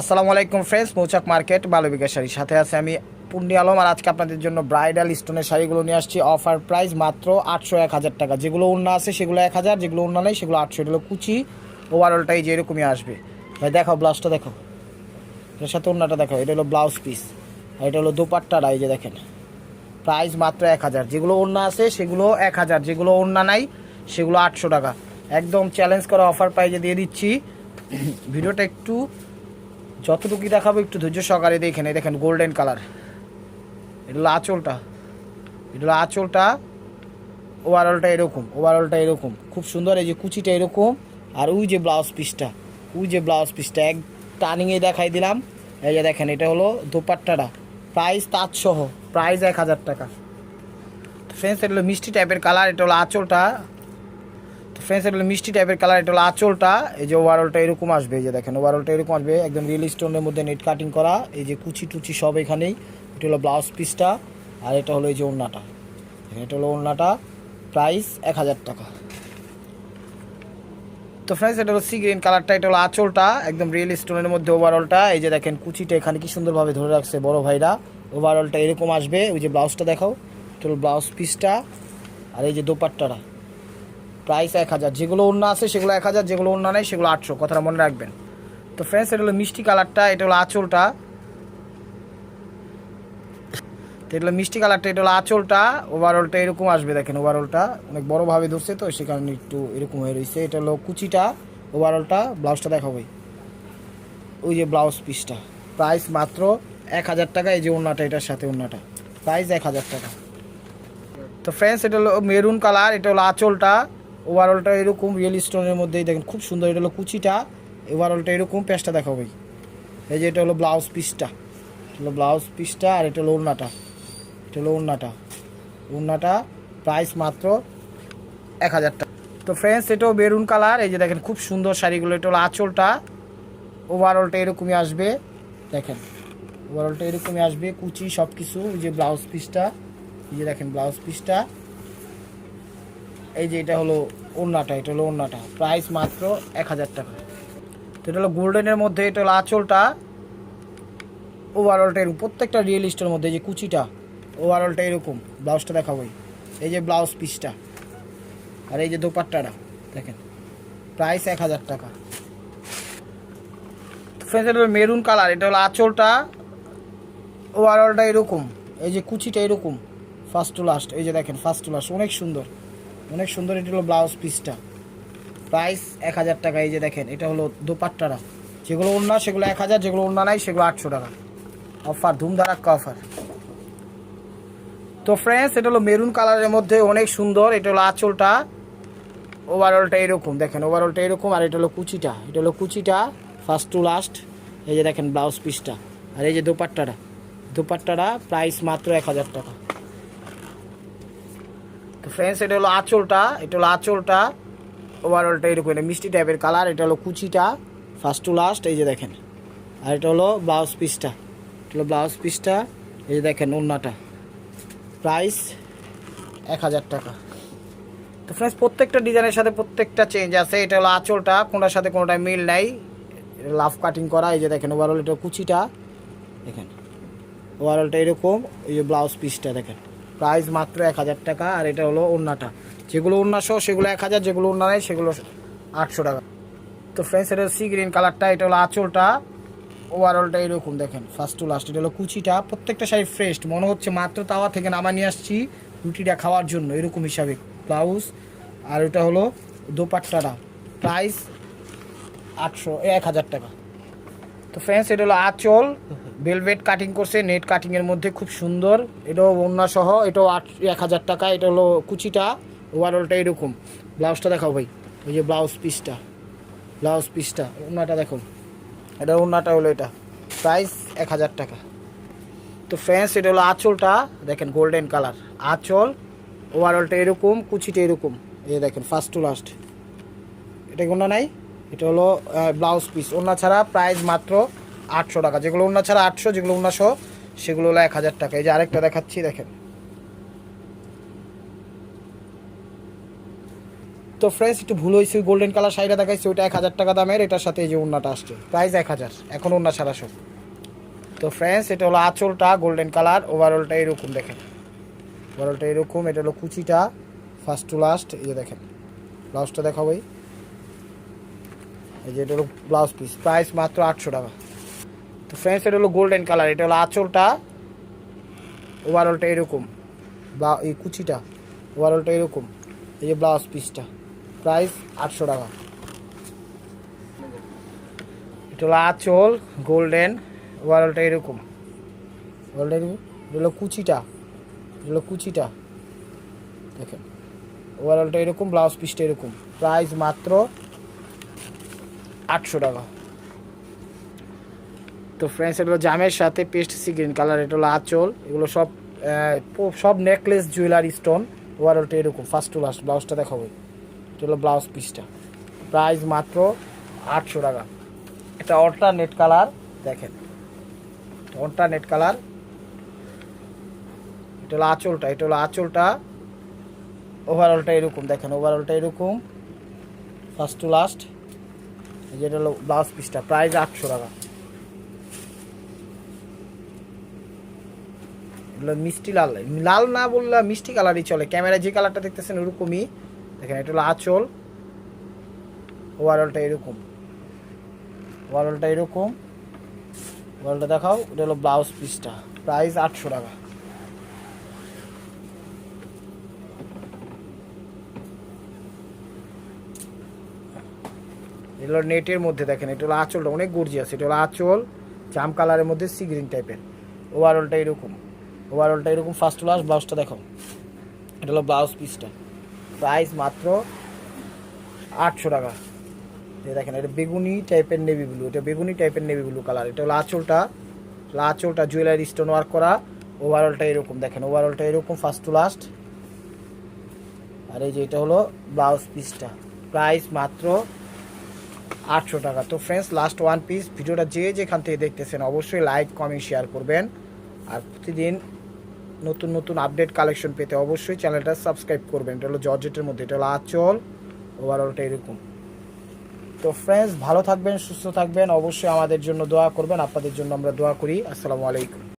আসসালামু আলাইকুম friends Mouchak market বালবিকা শাড়ি সাথে আছে আমি পূর্ণি আলম, আর আজকে আপনাদের জন্য ব্রাইডাল স্টোনের শাড়িগুলো নিয়ে আসছি। অফার প্রাইস মাত্র আটশো এক হাজার টাকা। যেগুলো অন্য আছে, সেগুলো এক হাজার, যেগুলো অন্য নেই, সেগুলো আটশো। এগুলো কুচি ওভারঅলটাই যে এরকমই আসবে। ভাই দেখো ব্লাউজটা দেখো এর সাথে অন্যটা দেখো এটা হলো ব্লাউজ পিস আর এটা হলো দোপাট্টাটা এই যে দেখেন। প্রাইস মাত্র এক হাজার। যেগুলো অন্য আছে, সেগুলো এক হাজার। যেগুলো অন্য নাই, সেগুলো আটশো টাকা। একদম চ্যালেঞ্জ করা অফার প্রাইজে দিয়ে দিচ্ছি। ভিডিওটা একটু যতটুকু দেখাবো, একটু ধৈর্য সহকারে দেখেন, এই দেখেন গোল্ডেন কালার এটা হলো আঁচলটা। এটা হলো আঁচলটা ওভারঅলটা এরকম ওভারঅলটা এরকম। খুব সুন্দর, এই যে কুচিটা এরকম, আর ওই যে ব্লাউজ পিসটা ওই যে ব্লাউজ পিসটা এক টার্নিংয়ে দেখাই দিলাম। এই যে দেখেন, এটা হলো দোপাট্টাটা। প্রাইস তাঁত সহ প্রাইস এক হাজার টাকা। ফ্রেন্ডস এটা হলো মিষ্টি টাইপের কালার এটা হলো আঁচলটা ফ্রেন্ডস, এটা মিষ্টি টাইপের কালার এটা হলো আঁচলটা। এই যে ওভারঅলটা এরকম আসবে, এই যে দেখেন ওভারঅলটা এরকম আসবে। একদম রিয়েল স্টোনের মধ্যে নেট কাটিং করা, এই যে কুচি টুচি সব এখানেই। এটা হলো ব্লাউজ পিসটা আর এটা হলো এই যে ওড়নাটা। এটা হলো ওড়নাটা প্রাইস এক হাজার টাকা। তো ফ্রেন্ডস এটা হলো সি গ্রিন কালারটা এটা হলো আঁচলটা, একদম রিয়েল স্টোনের মধ্যে ওভারঅলটা এই যে দেখেন, কুচিটা এখানে কি সুন্দরভাবে ধরে রাখছে বড় ভাইরা। ওভারঅলটা এরকম আসবে, ওই যে ব্লাউজটা দেখাও। এটা হলো ব্লাউজ পিসটা আর এই যে দোপাট্টাটা। প্রাইস এক হাজার। যেগুলো অন্য আছে, সেগুলো এক হাজার, যেগুলো অন্য নেই, সেগুলো আটশো, কথাটা মনে রাখবেন। তো ফ্রেন্ডস এটা হলো মিষ্টি কালারটা, এটা হলো আঁচলটা। এটা হলো মিষ্টি কালারটা, এটা হলো আঁচলটা। ওভারঅলটা এরকম আসবে, দেখেন ওভারঅলটা অনেক বড়োভাবে ধরছে তো, সে কারণে একটু এরকম হয়ে রয়েছে। এটা হলো কুচিটা ওভারঅলটা ব্লাউজটা দেখাবোই ওই যে ব্লাউজ পিসটা প্রাইস মাত্র এক হাজার টাকা, এই যে ওড়নাটা, এটার সাথে ওড়নাটা। প্রাইস এক হাজার টাকা। তো ফ্রেন্ডস এটা হলো মেরুন কালার এটা হলো আঁচলটা। ওভারঅলটা এরকম রিয়েল স্টোনের মধ্যেই দেখেন, খুব সুন্দর। এটা হলো কুচিটা ওভারঅলটা এরকম পেঁচটা দেখাবোই এই যে এটা হলো ব্লাউজ পিসটা এটা হলো ব্লাউজ পিসটা আর এটা হলো ওড়নাটা। এটা হলো ওড়নাটা। ওড়নাটা প্রাইস মাত্র এক হাজার টাকা। তো ফ্রেন্ডস এটাও বেরুন কালার এই যে দেখেন খুব সুন্দর শাড়িগুলো, এটা হলো আঁচলটা। ওভারঅলটা এরকমই আসবে, দেখেন। ওভারঅলটা এরকমই আসবে, কুচি সব কিছু এই যে ব্লাউজ পিসটা এই যে দেখেন ব্লাউজ পিসটা এই যে এটা হলো ওড়নাটা, এটা হলো ওড়নাটা। প্রাইস মাত্র এক হাজার টাকা। তো এটা হলো গোল্ডেনের মধ্যে, এটা হলো আঁচলটা। ওভারঅলটা এরকম, প্রত্যেকটা রিয়েল স্টোর মধ্যে যে কুচিটা ওভারঅলটা এরকম, ব্লাউজটা দেখাবোই। এই যে ব্লাউজ পিসটা আর এই যে দোপাট্টাটা, দেখেন। প্রাইস এক হাজার টাকা। ফ্রেন্ডস এটা হলো মেরুন কালার, এটা হলো আঁচলটা। ওভারঅলটা এরকম, এই যে কুচিটা এরকম ফার্স্ট টু লাস্ট এই যে দেখেন ফার্স্ট টু লাস্ট অনেক সুন্দর। অনেক সুন্দর এটা হলো ব্লাউজ পিসটা প্রাইস এক হাজার টাকা, এই যে দেখেন, এটা হলো দোপাট্টারা। যেগুলো ওড়না, সেগুলো এক হাজার, যেগুলো ওড়না নাই, সেগুলো আটশো টাকা। অফার ধুমধারাক্কা অফার তো ফ্রেন্ডস এটা হলো মেরুন কালারের মধ্যে অনেক সুন্দর, এটা হলো আঁচলটা। ওভারঅলটা এরকম, দেখেন ওভারঅলটা এরকম, আর এটা হলো কুচিটা। এটা হলো কুচিটা ফার্স্ট টু লাস্ট এই যে দেখেন ব্লাউজ পিসটা আর এই যে দোপাট্টাটা দোপাট্টাটা প্রাইস মাত্র এক হাজার টাকা। ফ্রেন্ডস এটা হলো আঁচলটা, এটা হলো আঁচলটা। ওভারঅলটা এরকম, এটা মিষ্টি টাইপের কালার এটা হলো কুচিটা ফার্স্ট টু লাস্ট এই যে দেখেন। আর এটা হলো ব্লাউজ পিসটা এটা হলো ব্লাউজ পিসটা এই যে দেখেন ওড়নাটা প্রাইস এক হাজার টাকা। তো ফ্রেন্ডস প্রত্যেকটা ডিজাইনের সাথে প্রত্যেকটা চেঞ্জ আছে। এটা হলো আঁচলটা, কোনটার সাথে কোনোটা মিল নাই। লাভ কাটিং করা, এই যে দেখেন ওভারঅল এটা কুচিটা। দেখেন ওভারঅলটা এরকম, এই যে ব্লাউজ পিসটা দেখেন। প্রাইস মাত্র এক হাজার টাকা, আর এটা হলো ওড়নাটা। যেগুলো সহ সেগুলো এক হাজার, যেগুলো ওড়না নেই সেগুলো আটশো টাকা। তো ফ্রেন্ডস এটা সি গ্রিন কালারটা এটা হলো আঁচলটা। ওভারঅলটা এরকম দেখেন ফার্স্ট টু লাস্ট এটা হলো কুচিটা। প্রত্যেকটা শাড়ি ফ্রেশ মনে হচ্ছে মাত্র তাওয়া থেকে নামা নিয়ে আসছি, রুটিটা খাওয়ার জন্য, এরকম হিসাবে। ব্লাউজ আর এটা হলো দোপাট্টাটা। প্রাইস আটশো, এক হাজার টাকা। তো ফ্রেন্ডস এটা হলো আঁচল। ভেলভেট কাটিং করছে নেট কাটিংয়ের মধ্যে খুব সুন্দর। এটাও সহ, এটাও আট, এক হাজার টাকা, এটা হলো কুচিটা ওভারঅলটা এরকম। ব্লাউজটা দেখাও ভাই, ওই যে ব্লাউজ পিসটা ব্লাউজ পিসটা ওনাটা দেখো। এটা ওনাটা হলো এটা প্রাইস এক হাজার টাকা। তো ফ্রেন্ডস এটা হলো আঁচলটা, দেখেন গোল্ডেন কালার আঁচল ওভারঅলটা এরকম, কুচিটা এরকম। এই দেখেন ফার্স্ট টু লাস্ট এটা কোনো নাই? এটা হলো ব্লাউজ পিস ওনা ছাড়া প্রাইস মাত্র আটশো টাকা, যেগুলো ওনা ছাড়া আটশো, যেগুলো ওনাশো সেগুলো হলো এক হাজার টাকা। এই যে আরেকটা দেখাচ্ছি, দেখেন। তো ফ্রেন্ডস একটু ভুল হয়েছে গোল্ডেন কালার শাড়িটা দেখাইছে, ওইটা এক হাজার টাকা দামের, এটার সাথে এই যে উন্নাটা আসছে। প্রাইস এক হাজার, এখন উন্না ছাড়া সব তো ফ্রেন্ডস এটা হলো আঁচলটা গোল্ডেন কালার ওভারঅলটা এরকম, দেখেন। ওভারঅলটা এরকম, এটা হলো কুচিটা ফার্স্ট টু লাস্ট এই যে দেখেন। ব্লাউজটা দেখাবো এই এই যে এটা হলো ব্লাউজ পিস প্রাইস মাত্র আটশো টাকা। তো ফ্রেন্ডস এটা হলো গোল্ডেন কালার এটা হলো আঁচলটা ওভারঅলটা এরকম, বা এই কুচিটা ওভারঅলটা এরকম, এই যে ব্লাউজ পিসটা প্রাইস আটশো টাকা। এটা হলো আঁচল গোল্ডেন ওভারঅলটা এরকম। এরকম, এটা হলো কুচিটা, এটা হলো কুচিটা, দেখেন ওভারঅলটা এরকম ব্লাউজ পিসটা এরকম প্রাইস মাত্র আটশো টাকা। তো ফ্রেন্ডস এগুলো জামের সাথে পেস্ট সি গ্রিন কালার এটা হলো আঁচল, এগুলো সব সব নেকলেস জুয়েলারি স্টোন ওভারঅলটা এরকম ফার্স্ট টু লাস্ট ব্লাউজটা দেখাবো। এটা হলো ব্লাউজ পিসটা প্রাইস মাত্র আটশো টাকা। এটা অল্টারনেট কালার দেখেন। অল্টারনেট কালার এটা হলো আঁচলটা, এটা হলো আঁচলটা। ওভারঅলটা এরকম, দেখেন ওভারঅলটা এরকম। ফার্স্ট টু লাস্ট যেটা হলো ব্লাউজ পিসটা প্রাইস আটশো টাকা। মিষ্টি লাল লাল না বললে মিষ্টি কালারই চলে। ক্যামেরায় যে কালারটা দেখতেছেন ওরকমই। দেখেন, এটা হলো আঁচল। ওভারঅলটা এরকম। ওভারঅলটা এরকম। ওভারঅলটা দেখাও, এটা হলো ব্লাউজ পিসটা প্রাইস আটশো টাকা। এগুলো নেটের মধ্যে দেখেন, এটা হলো আঁচলটা অনেক গর্জি আছে এটা হলো আঁচল, জাম কালারের মধ্যে সি গ্রিন টাইপের ওভারঅলটা এরকম। ওভারঅলটা এরকম ফার্স্ট লাস্ট ব্লাউজটা দেখো। এটা হলো ব্লাউজ পিসটা প্রাইস মাত্র আটশো টাকা। দেখেন, এটা বেগুনি টাইপের নেভি ব্লু এটা বেগুনি টাইপের নেভি ব্লু কালার এটা হলো আঁচলটা। আঁচলটা জুয়েলারি স্টোন ওয়ার্ক করা। ওভারঅলটা এরকম। দেখেন ওভারঅলটা এরকম ফার্স্ট টু লাস্ট আর এই যে এটা হলো ব্লাউজ পিসটা প্রাইস মাত্র আটশো টাকা। তো ফ্রেন্ডস লাস্ট ওয়ান পিস ভিডিওটা যে যেখান থেকে দেখতেছেন, অবশ্যই লাইক কমেন্ট শেয়ার করবেন। আর প্রতিদিন নতুন নতুন আপডেট কালেকশন পেতে অবশ্যই চ্যানেলটা সাবস্ক্রাইব করবেন। এটা হলো জর্জেটের মধ্যে, এটা হলো আচল। ওভারঅলটা এরকম। তো ফ্রেন্ডস ভালো থাকবেন, সুস্থ থাকবেন। অবশ্যই আমাদের জন্য দোয়া করবেন। আপনাদের জন্য আমরা দোয়া করি। আসসালামু আলাইকুম।